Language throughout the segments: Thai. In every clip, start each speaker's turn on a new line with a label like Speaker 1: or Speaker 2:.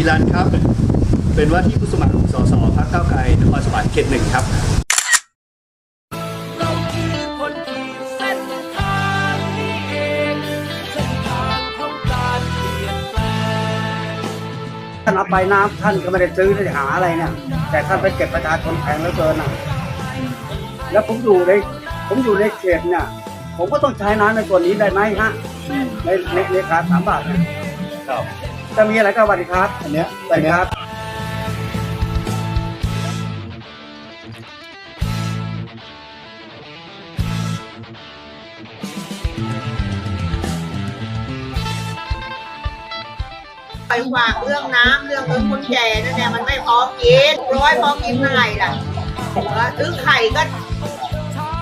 Speaker 1: ฮิรันครับ เป็นว่าที่ผู้สมัครสสพรรคก้าวไกลนครสวรรค์เขตหนึ่งครับ
Speaker 2: เราคือคนขีดส้นทางนี้เองเส้นทางของการเปลี่ยนแปลง
Speaker 3: ท่านเอาไปน้ำท่านก็ไม่ได้ซื้อไม่ได้หาอะไรเนี่ยแต่ท่านไปเก็บประชาชนแพงเหลือเกินอะแล้วผมอยู่ในผมอยู่ในเขตเนี่ย ผมก็ต้องใช้น้ำในส่วนนี้ได้ไหมฮะในในในราคาสามบาทเนี่ย
Speaker 1: ครับ
Speaker 3: จะมีอะไรก็สวัสดีครับ
Speaker 1: อันเนี้ย
Speaker 3: สวัสดีครับ
Speaker 4: ไปฝากเรื่องน้ำเรื่องเงินคนแก่นั่นเนี่ยมันไม่พอกินร้อยพอกินเมื่อไหร่ล่ะเออซื้อไข่ก็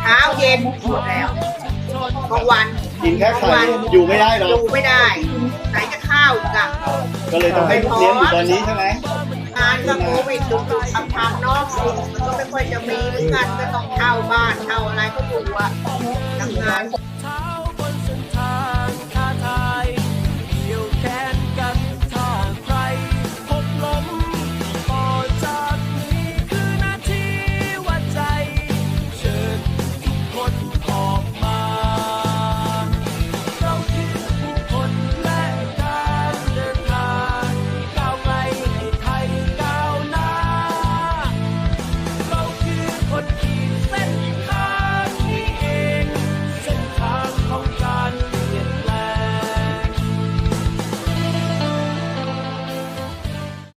Speaker 4: เช้าเย็นหมดแล้วบางวัน
Speaker 1: กินแค่ไข่อยู่ไม่ได้หรอ
Speaker 4: อกยู่ไม่ได้ ไหนจะข้าวอีกอะ
Speaker 1: ก็เลยต้องให้ลูกเลี้ยงอยู่ตอนนี้ใช่ไหม
Speaker 4: งานก็โควิดดุดุทำทำๆเนาะมันก็ไม่ค่อยจะมีเหมือนกันก็ต้องเช่าบ้านเช่าอะไรก็อยู่อะทำงาน
Speaker 2: เช้า